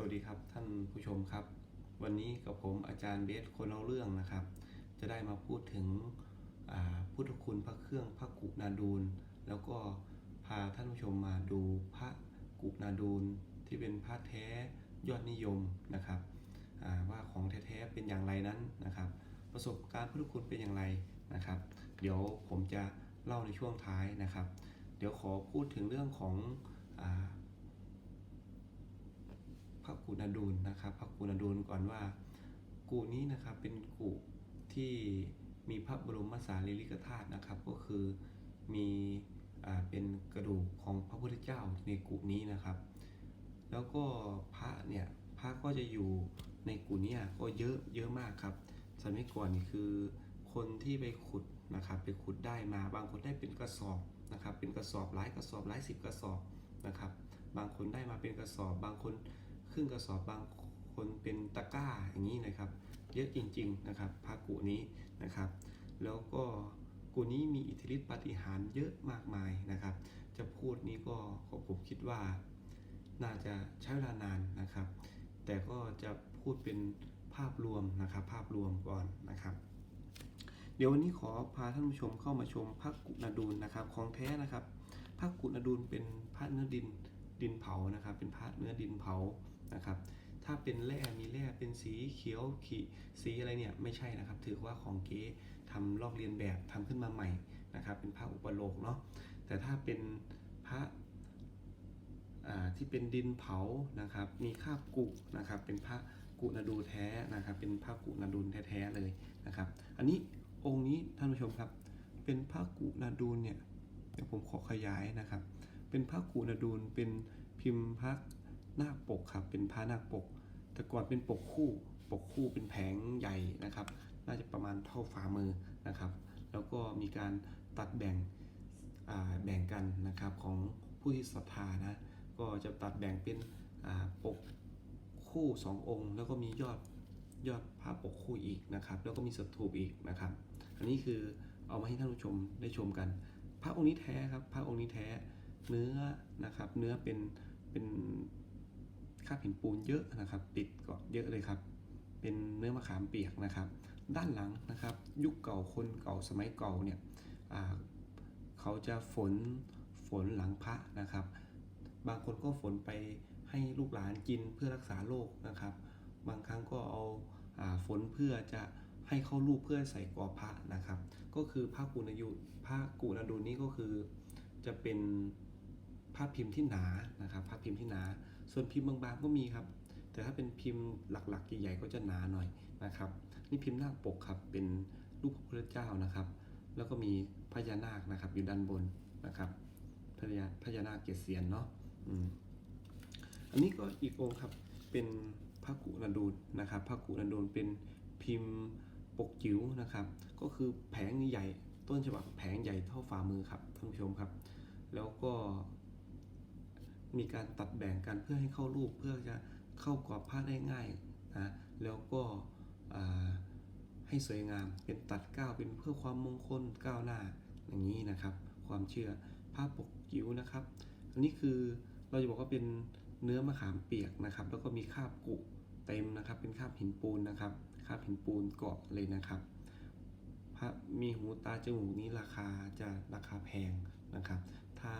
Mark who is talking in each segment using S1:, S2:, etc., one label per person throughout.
S1: สวัสดีครับท่านผู้ชมครับ วันนี้กับผมอาจารย์เบสคนเอาเรื่องนะครับ จะได้มาพูดถึงพุทธคุณพระเครื่องพระกุนาดูล แล้วก็พาท่านผู้ชมมาดูพระกุนาดูลที่เป็นพระแท้ยอดนิยมนะครับว่าของแท้ๆเป็นอย่างไรนั้นนะครับ ประสบการณ์พุทธคุณเป็นอย่างไรนะครับ เดี๋ยวผมจะเล่าในช่วงท้ายนะครับ เดี๋ยวขอพูดถึงเรื่องของ ระกุณาดูลนะครับ พระกุณาดูลก่อนว่ากุนี้นะครับเป็นกุที่มีพระบรมสารีริกธาตุนะครับ ก็คือมีอ่าเป็นกระดูกของพระพุทธเจ้าในกุนี้นะครับ แล้วก็พระเนี่ยพระก็จะอยู่ในกุเนี้ก็เยอะเยอะมากครับสมัยก่อนนี่คือคนที่ไปขุดนะครับไปขุดได้มาบางคนได้เป็นกระสอบนะครับ เป็นกระสอบหลายกระสอบหลายสิบกระสอบนะครับ บางคนได้มาเป็นกระสอบ บางคน ครึ่งกระสอบบางคนเป็นตะกร้าอย่างนี้นะครับ เยอะจริง ๆนะครับพระกุนี้นะครับ แล้วก็กุนี้มีอิทธิฤทธิปฏิหารเยอะมากมายนะครับ จะพูดนี้ก็ผมคิดว่าน่าจะใช้เวลานานนะครับ แต่ก็จะพูดเป็นภาพรวมนะครับ ภาพรวมก่อนนะครับ เดี๋ยววันนี้ขอพาท่านผู้ชมเข้ามาชมพระกุณดูลนะครับ ของแท้นะครับพระกุณดูลเป็นพระเนื้อดินดินเผานะครับ เป็นพระเนื้อดินเผา นะครับ ถ้าเป็นแร่มีแร่เป็นสีเขียวขีสีอะไรเนี่ยไม่ใช่นะครับ ถือว่าของเก๊ทำลอกเลียนแบบทำขึ้นมาใหม่นะครับ เป็นพระอุปโลกเนาะแต่ถ้าเป็นพระที่เป็นดินเผานะครับ มีคาบกุนะครับ เป็นพระกุนาดูแท้นะครับ เป็นพระกุนาดูแท้ๆเลยนะครับ อันนี้องค์นี้ท่านผู้ชมครับ เป็นพระกุนาดูเนี่ยเดี๋ยวผมขอขยายนะครับ เป็นพระกุนาดูเป็นพิมพ์พระ นาคปกครับ เป็นพระนาคปก แต่ก่อนเป็นปกคู่ ปกคู่เป็นแผงใหญ่นะครับ น่าจะประมาณเท่าฝ่ามือนะครับ แล้วก็มีการตัดแบ่งแบ่งกันนะครับของผู้ที่ศรัทธานะ ก็จะตัดแบ่งเป็นปกคู่สององค์ แล้วก็มียอดยอดผ้าปกคู่อีกนะครับ แล้วก็มีสถูปอีกนะครับ อันนี้คือเอามาให้ท่านผู้ชมได้ชมกัน พระองค์นี้แท้ครับ พระองค์นี้แท้เนื้อนะครับ เนื้อเป็นเป็น คาบหินปูนเยอะนะครับ ติดเกาะเยอะเลยครับ เป็นเนื้อมะขามเปียกนะครับ ด้านหลังนะครับ ยุคเก่าคนเก่าสมัยเก่าเนี่ยเขาจะฝนฝนหลังพระนะครับ บางคนก็ฝนไปให้ลูกหลานกินเพื่อรักษาโรคนะครับ บางครั้งก็เอาอาฝนเพื่อจะให้เข้ารูปเพื่อใส่กอพระนะครับ ก็คือผ้ากุณายุผ้ากุณาดูลนี้ก็คือจะเป็นผ้าพิมพ์ที่หนานะครับผ้าพิมพ์ที่หนา ส่วนพิมพ์บางๆก็มีครับ แต่ถ้าเป็นพิมพ์หลักๆใหญ่ๆก็จะหนาหน่อยนะครับ นี่พิมพ์หน้าปกครับเป็นรูปพระพุทธเจ้านะครับ แล้วก็มีพญานาคนะครับอยู่ด้านบนนะครับพญาพญานาคเกศเสียนเนาะอันนี้ก็อีกองค์ครับเป็นพระกุนาดูลนะครับพระกุนาดูลเป็นพิมพ์ปกจิ๋วนะครับ ก็คือแผงใหญ่ต้นฉบับแผงใหญ่เท่าฝ่ามือครับท่านผู้ชมครับ แล้วก็ มีการตัดแบ่งกันเพื่อให้เข้ารูปเพื่อจะเข้ากรอบผ้าได้ง่ายนะแล้วก็ให้สวยงามเป็นตัดก้าวเป็นเพื่อความมงคลก้าวหน้าอย่างนี้นะครับ ความเชื่อผ้าปกจิ๋วนะครับอันนี้คือเราจะบอกว่าเป็นเนื้อมะขามเปียกนะครับ แล้วก็มีคราบกุเต็มนะครับ เป็นคราบหินปูนนะครับคราบหินปูนเกาะเลยนะครับพระมีหูตาจมูกนี้ราคาจะราคาแพงนะครับ ถ้า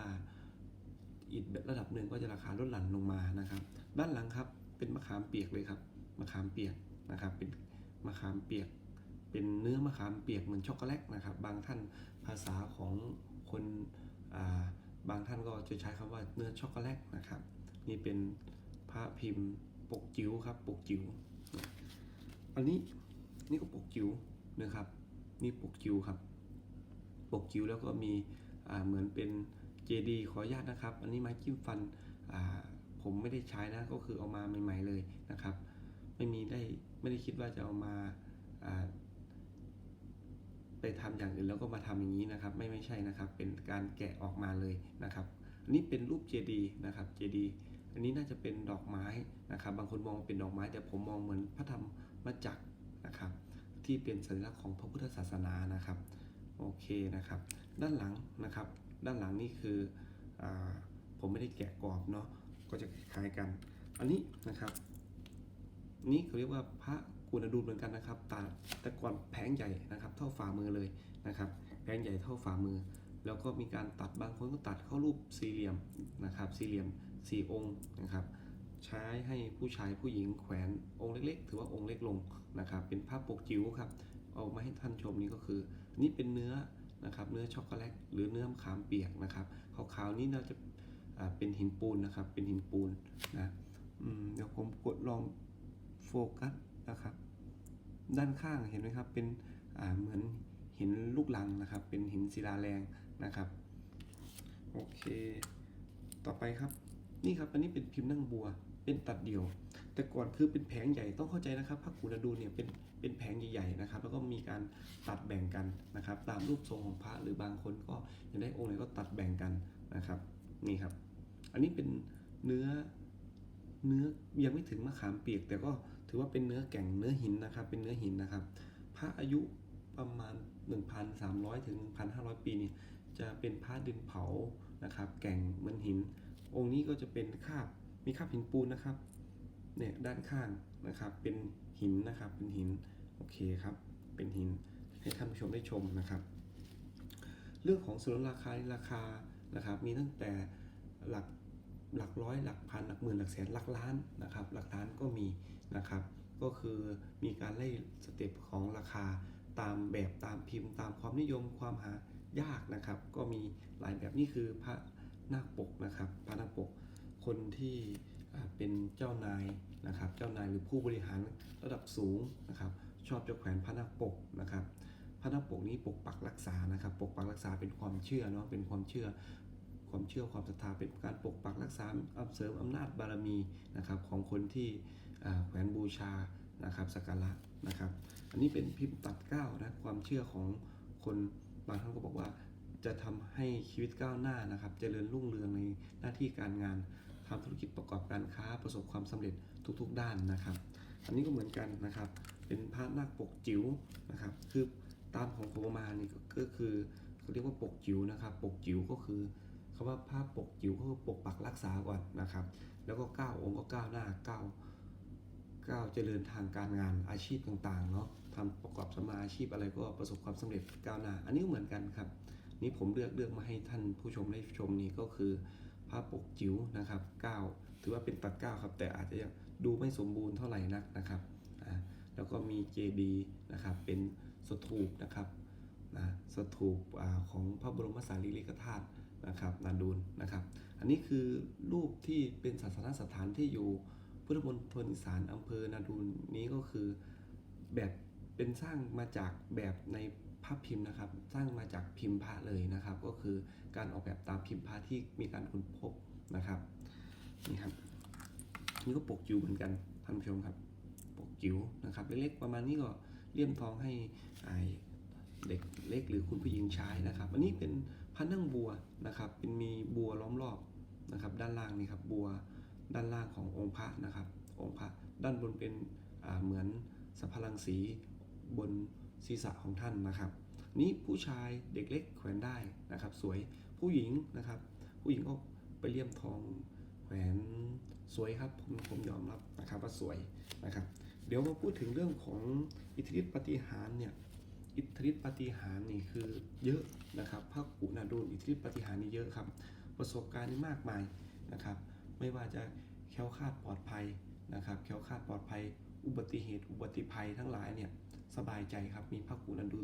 S1: อีกระดับหนึ่งก็จะราคาลดหลั่นลงมานะครับ ด้านหลังครับเป็นมะขามเปียกเลยครับมะขามเปียกนะครับ เป็นมะขามเปียก เป็นเนื้อมะขามเปียกเหมือนช็อกโกแลตนะครับ บางท่านภาษาของคนาบางท่านก็จะใช้คำว่าเนื้อช็อกโกแลตนะครับ นี่เป็นพระพิมพ์ปกจิ๋วครับปกจิ๋วอันนี้นี่ก็ปกจิ๋วนะครับ นี่ปกจิ๋วครับ ปกจิ๋วแล้วก็มีเหมือนเป็น เจดีขออนุญาตนะครับ อันนี้ไม้จิ้มฟันผมไม่ได้ใช้นะก็คือเอามาใหม่ ๆเลยนะครับ ไม่มีได้ไม่ได้คิดว่าจะเอามาไปทำอย่างอื่นแล้วก็มาทำอย่างนี้นะครับ ไม่ไม่ใช่นะครับ เป็นการแกะออกมาเลยนะครับ อันนี้เป็นรูปเจดีย์นะครับเจดีย์อันนี้น่าจะเป็นดอกไม้นะครับ บางคนมองเป็นดอกไม้ แต่ผมมองเหมือนพระธรรมจักรนะครับ ที่เป็นสัญลักษณ์ของพระพุทธศาสนานะครับ โอเคนะครับ ด้านหลังนะครับ ด้านหลังนี่คืออผมไม่ได้แกะกรอบเนาะก็จะคล้ายกัน อันนี้นะครับ นี่เขาเรียกว่าพระกุณดูลเหมือนกันนะครับตาต่ก่อนแผงใหญ่นะครับ เท่าฝ่ามือเลยนะครับแผงใหญ่เท่าฝ่ามือ แล้วก็มีการตัดบางคนก็ตัดเข้ารูปสี่เหลี่ยมนะครับ สี่เหลี่ยมสี่องค์นะครับ ใช้ให้ผู้ชายผู้หญิงแขวนองค์เล็กๆ ถือว่าองค์เล็กลงนะครับ เป็นภาพปกจิ๋วครับเอามาให้ท่านชมนี่ก็คือ นี่เป็นเนื้อ นะครับเนื้อช็อกโกแลตหรือเนื้อมะขามเปียกนะครับขาวๆนี่น่าจะเป็นหินปูนนะครับเป็นหินปูนนะเดี๋ยวผมกดลองโฟกัสนะครับ ด้านข้างเห็นไหมครับเป็นเหมือนหินลูกลังนะครับ เป็นหินศิลาแรงนะครับโอเค ต่อไปครับนี่ครับอันนี้เป็นพิมพ์นั่งบัวเป็นตัดเดี่ยว แต่ก่อนคือเป็นแผงใหญ่ต้องเข้าใจนะครับพระกุณดูเนี่ยเป็นเป็นแผงใหญ่ๆนะครับ แล้วก็มีการตัดแบ่งกันนะครับ ตามรูปทรงของพระหรือบางคนก็อยากได้องค์ไหนก็ตัดแบ่งกันนะครับนี่ครับ อันนี้เป็นเนื้อเนื้อยังไม่ถึงมะขามเปียก แต่ก็ถือว่าเป็นเนื้อแก่งเนื้อหินนะครับ เป็นเนื้อหินนะครับ พระอายุประมาณ 1,300 ถึง 1,500 ปีนี่จะเป็นพระดินเผานะครับ แก่งเหมือนหิน องค์นี้ก็จะเป็นคาบมีคาบหินปูนนะครับ เนี่ยด้านข้างนะครับเป็นหินนะครับเป็นหินโอเคครับเป็นหินให้ท่านผู้ชมได้ชมนะครับ เรื่องของส่วนราคาราคานะครับ มีตั้งแต่หลักหลักร้อยหลักพันหลักหมื่นหลักแสนหลักล้านนะครับ หลักล้านก็มีนะครับ ก็คือมีการไล่สเต็ปของราคาตามแบบตามพิมพ์ ตามความนิยมความหายากนะครับ ก็มีหลายแบบนี่คือพระนาคปกนะครับพระนาคปกคนที่เป็นเจ้านาย นะครับเจ้านายหรือผู้บริหารระดับสูงนะครับชอบจะแขวนพระนาคปกนะครับพระนาคปกนี้ปกปักรักษานะครับ ปกปักรักษาเป็นความเชื่อเนาะเป็นความเชื่อความเชื่อความศรัทธาเป็นการปกปักรักษาอำเสริมอำนาจบารมีนะครับของคนที่แขวนบูชานะครับสักการะนะครับ อันนี้เป็นพิมพ์ตัดเก้านะความเชื่อของคนบางท่านก็บอกว่าจะทำให้ชีวิตก้าวหน้านะครับเจริญรุ่งเรืองในหน้าที่การงานทำธุรกิจประกอบการค้าประสบความสำเร็จ ทุกๆด้านนะครับ อันนี้ก็เหมือนกันนะครับ เป็นพระนาคปกจิ๋วนะครับ คือตามของผมมานี่ก็คือเขาเรียกว่าปกจิ๋วนะครับ ปกจิ๋วก็คือคำว่าพระปกจิ๋วก็คือปกปักรักษาก่อนนะครับ แล้วก็ก้าวองค์ก็ก้าวหน้าก้าวก้าวเจริญทางการงานอาชีพต่างๆเนาะทำประกอบสมาอาชีพอะไรก็ประสบความสำเร็จก้าวหน้า อันนี้ก็เหมือนกันครับ นี่ผมเลือกเลือกมาให้ท่านผู้ชมได้ชมนี่ก็คือพระปกจิ๋วนะครับก้าวถือว่าเป็นตัดก้าวครับ แต่อาจจะยัง ดูไม่สมบูรณ์เท่าไหร่นักนะครับอ่าแล้วก็มีเจดีนะครับเป็นสถูปนะครับนะสถูปอของพระบรมสารีริกธาตุนะครับนาดูลนะครับ อันนี้คือรูปที่เป็นศาสนสถานที่อยู่พุทธมณฑลอีสานอำเภอนาดูนนี้ก็คือแบบเป็นสร้างมาจากแบบในภาพพิมพ์นะครับ สร้างมาจากพิมพ์พระเลยนะครับ ก็คือการออกแบบตามพิมพ์พระที่มีการค้นพบนะครับนี่ครับ นี่ก็ปกจิ๋วเหมือนกันท่านผู้ชมครับ ปกจิ๋วนะครับเล็กๆประมาณนี้ก็เลี่ยมทองให้ไอเด็กเล็กหรือคุณผู้หญิงใช้นะครับ อันนี้เป็นพันนั่งบัวนะครับ เป็นมีบัวล้อมรอบนะครับ ด้านล่างนี่ครับบัวด้านล่างขององค์พระนะครับ องค์พระด้านบนเป็นเหมือนสัพพลังสีบนศีรษะของท่านนะครับ นี่ผู้ชายเด็กเล็กแขวนได้นะครับ สวยผู้หญิงนะครับ ผู้หญิงก็ไปเลี่ยมทองแขวน สวยครับผมผมยอมรับนะครับว่าสวยนะครับ เดี๋ยวมาพูดถึงเรื่องของอิทธิฤทธิปฏิหารเนี่ยอิทธิฤทธิปฏิหารนี่คือเยอะนะครับพระกุณาดูอิทธิฤทธิปฏิหารนี่เยอะครับ ประสบการณ์นี่มากมายนะครับ ไม่ว่าจะแค้วคาดปลอดภัยนะครับแค้วคาดปลอดภัย อุบัติเหตุ อุบัติภัยทั้งหลายเนี่ยสบายใจครับมีพระกุณาดู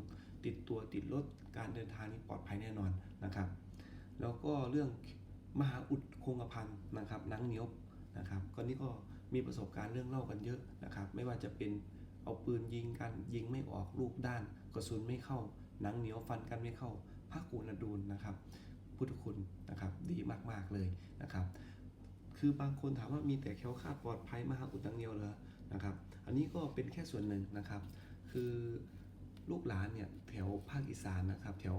S1: ติดตัวติดรถการเดินทางนี่ปลอดภัยแน่นอนนะครับ แล้วก็เรื่องมหาอุดคงกระพันนะครับหนังเหนียว นะครับก็นี่ก็มีประสบการณ์เรื่องเล่ากันเยอะนะครับไม่ว่าจะเป็นเอาปืนยิงกันยิงไม่ออกลูกด้านกระสุนไม่เข้าหนังเหนียวฟันกันไม่เข้าพระกุณดูลนะครับพุทธคุณนะครับดีมากๆเลยนะครับคือบางคนถามว่ามีแต่แคล้วคลาดปลอดภัยมหาอุดตังเดียวเหรอนะครับอันนี้ก็เป็นแค่ส่วนหนึ่งนะครับ คือลูกหลานเนี่ยแถวภาคอีสานนะครับ แถว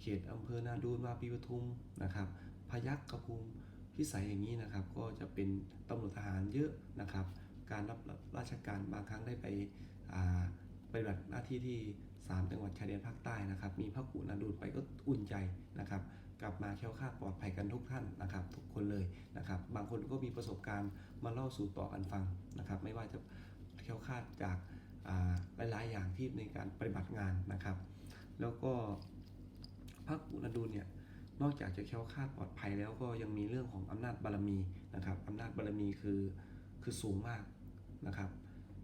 S1: เขตอำเภอนาดูนวาปีปทุมนะครับพยัคฆภูมิ พิสัยอย่างนี้นะครับ ก็จะเป็นตำรวจทหารเยอะนะครับ การรับราชการบางครั้งได้ไปอ่าปฏิบัติหน้าที่ที่ 3 จังหวัดชายแดนภาคใต้นะครับ มีพระกุณาดูลไปก็อุ่นใจนะครับ กลับมาแค้วคลาดปลอดภัยกันทุกท่านนะครับ ทุกคนเลยนะครับ บางคนก็มีประสบการณ์มาเล่าสู่ต่อกันฟังนะครับ ไม่ว่าจะแค้วคลาดจากหลายๆอย่างที่ในการปฏิบัติงานนะครับ แล้วก็พระกุณดูลเนี่ย นอกจากจะแค้วคาดปลอดภัยแล้วก็ยังมีเรื่องของอำนาจบารมีนะครับอำนาจบารมีคือคือสูงมากนะครับ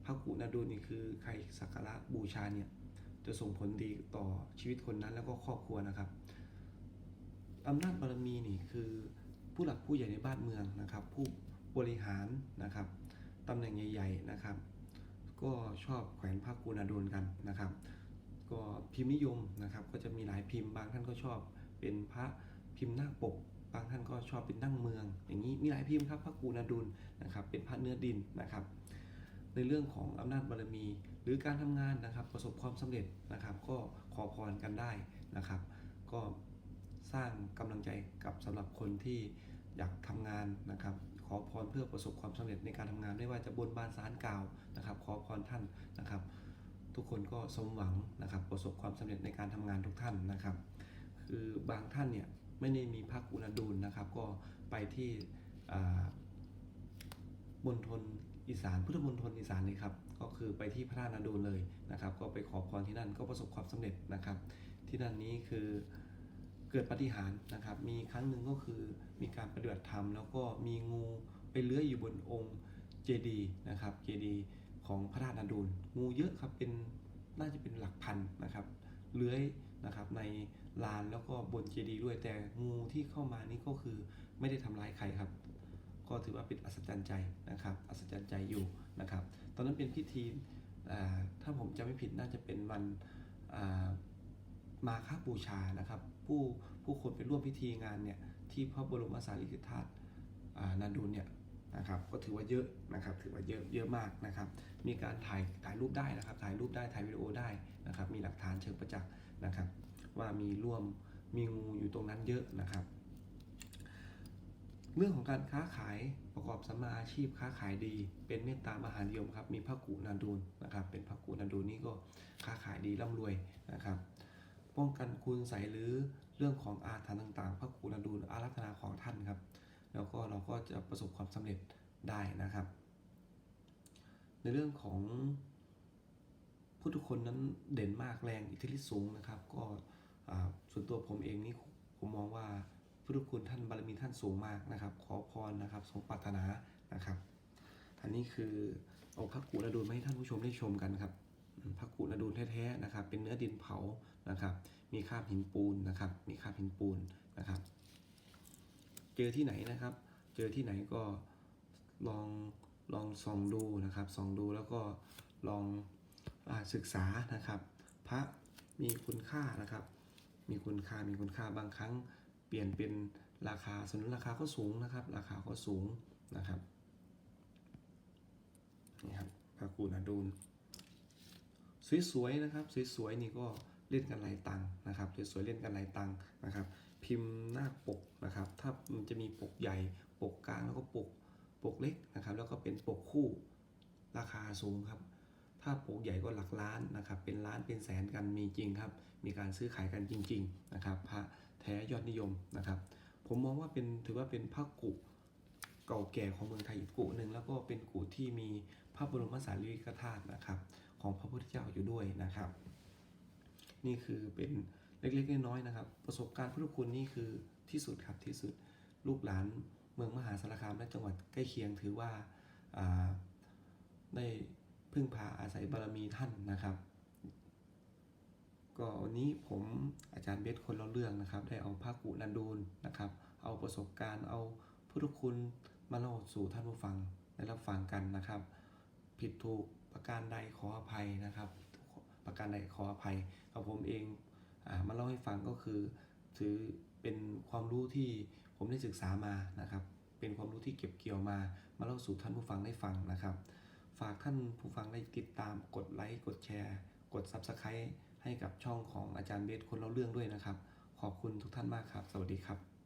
S1: พระกุณดูลนี่คือใครสักการะบูชาเนี่ยจะส่งผลดีต่อชีวิตคนนั้นแล้วก็ครอบครัวนะครับอำนาจบารมีนี่คือผู้หลักผู้ใหญ่ในบ้านเมืองนะครับ ผู้บริหารนะครับตำแหน่งใหญ่ ๆนะครับ ก็ชอบแขวนพระกุณดูลกันนะครับ ก็พิมพ์นิยมนะครับ ก็จะมีหลายพิมพ์บางท่านก็ชอบ เป็นพระพิมพ์หน้าปกบางท่านก็ชอบเป็นนั่งเมือง อย่างนี้มีหลายพิมพ์ครับพระกูณาดุลนะครับ เป็นพระเนื้อดินนะครับ ในเรื่องของอำนาจบารมี หรือการทำงานนะครับ ประสบความสำเร็จนะครับ ก็ขอพรกันได้นะครับ ก็สร้างกำลังใจกับสำหรับคนที่อยากทำงานนะครับ ขอพรเพื่อประสบความสำเร็จในการทำงานไม่ว่าจะบนบานสารกล่าวนะครับ ขอพรท่านนะครับ ทุกคนก็สมหวังนะครับ ประสบความสำเร็จในการทำงานทุกท่านนะครับ คือบางท่านเนี่ยไม่ได้มีพักอุณดูลนะครับ ก็ไปที่อ่ามณฑลอีสานพุทธมณฑลอีสานเลยครับก็คือไปที่พระธาตุนาดูลเลยนะครับ ก็ไปขอพรที่นั่นก็ประสบความสำเร็จนะครับ ที่นั่นนี้คือเกิดปฏิหารนะครับ มีครั้งหนึ่งก็คือมีการปฏิบัติธรรม แล้วก็มีงูไปเลื้อยอยู่บนองค์เจดีนะครับเจดีของพระธาตุนาดูลงูเยอะครับเป็นน่าจะเป็นหลักพันนะครับเลื้อยนะครับใน ลานแล้วก็บนเจดีย์ด้วย แต่งูที่เข้ามานี่ก็คือไม่ได้ทำร้ายใครครับ ก็ถือว่าเป็นอัศจรรย์ใจนะครับ อัศจรรย์ใจอยู่นะครับ ตอนนั้นเป็นพิธีถ้าผมจำไม่ผิดน่าจะเป็นวันอ่ามาฆบูชานะครับ ผู้ผู้คนไปร่วมพิธีงานเนี่ยที่พระบรมสารีริกธาตุอ่านดูลเนี่ยนะครับก็ถือว่าเยอะนะครับถือว่าเยอะเยอะมากนะครับ มีการถ่ายถ่ายรูปได้นะครับ ถ่ายรูปได้ถ่ายวิดีโอได้นะครับ มีหลักฐานเชิงประจักษ์นะครับ ว่ามีร่วมมีงูอยู่ตรงนั้นเยอะนะครับ เรื่องของการค้าขายประกอบสัมมาอาชีพค้าขายดี เป็นเมตตามหานิยมครับมีพระกุนาดูลนะครับ เป็นพระกุนาดูลนี่ก็ค้าขายดีร่ำรวยนะครับ ป้องกันคุณใสหรือเรื่องของอาถรรพ์ต่างๆ พระกุนาดูลอารัธนาของท่านครับ แล้วก็เราก็จะประสบความสำเร็จได้นะครับ ในเรื่องของผู้ทุกคนนั้นเด่นมากแรงอิทธิฤทธิ์สูงนะครับ ก็ ส่วนตัวผมเองนี่ผมมองว่าพุทธคุณท่านบารมีท่านสูงมากนะครับ ขอพรนะครับสมปรารถนานะครับ อันนี้คือเอาพระกุณดูลมาให้ท่านผู้ชมได้ชมกันครับพระกุณดูลแท้ๆนะครับ เป็นเนื้อดินเผานะครับ มีคราบหินปูนนะครับ มีคราบหินปูนนะครับ เจอที่ไหนนะครับ เจอที่ไหนก็ลองลองส่องดูนะครับส่องดูแล้วก็ลองอศึกษานะครับ พระมีคุณค่านะครับ มีคุณค่ามีคุณค่าบางครั้ง เปลี่ยนเป็นราคาสนุนราคาก็สูงนะครับ ราคาก็สูงนะครับนี่ครับพระกูนาดูลสวยๆนะครับสวยๆนี่ก็เล่นกันหลายตังค์นะครับสวยๆเล่นกันหลายตังค์นะครับ พิมพ์หน้าปกนะครับ ถ้ามันจะมีปกใหญ่ปกกลางแล้วก็ปกปกเล็กนะครับ แล้วก็เป็นปกคู่ราคาสูงครับ ถ้าปกใหญ่ก็หลักล้านนะครับ เป็นล้านเป็นแสนกันมีจริงครับ มีการซื้อขายกันจริง ๆ นะครับ พระแท้ยอดนิยมนะครับ ผมมองว่าเป็นถือว่าเป็นพระกุเก่าแก่ของเมืองไทยอีกกุหนึ่งแล้วก็เป็นกุที่มีพระบรมสารีริกธาตุนะครับ ของพระพุทธเจ้าอยู่ด้วยนะครับ นี่คือเป็นเล็กๆน้อยๆนะครับ ประสบการณ์พุทธคุณนี่คือที่สุดครับที่สุดลูกหลานเมืองมหาสารคามและจังหวัดใกล้เคียงถือว่าอ่าได้ พึ่งพาอาศัยบารมีท่านนะครับ ก็วันนี้ผมอาจารย์เบสคนเล่าเรื่องนะครับ ได้เอาพระกุนันดูลนะครับ เอาประสบการณ์เอาพุทธคุณมาเล่าสู่ท่านผู้ฟังได้รับฟังกันนะครับ ผิดถูกประการใดขออภัยนะครับ ประการใดขออภัยกับผมเองอมาเล่าให้ฟังก็คือถือเป็นความรู้ที่ผมได้ศึกษามานะครับ เป็นความรู้ที่เก็บเกี่ยวมา มาเล่าสู่ท่านผู้ฟังได้ฟังนะครับ ฝากท่านผู้ฟังได้ติดตามกดไลค์กดแชร์ กด Subscribe ให้กับช่องของอาจารย์เบสคนเล่าเรื่องด้วยนะครับ ขอบคุณทุกท่านมากครับ สวัสดีครับ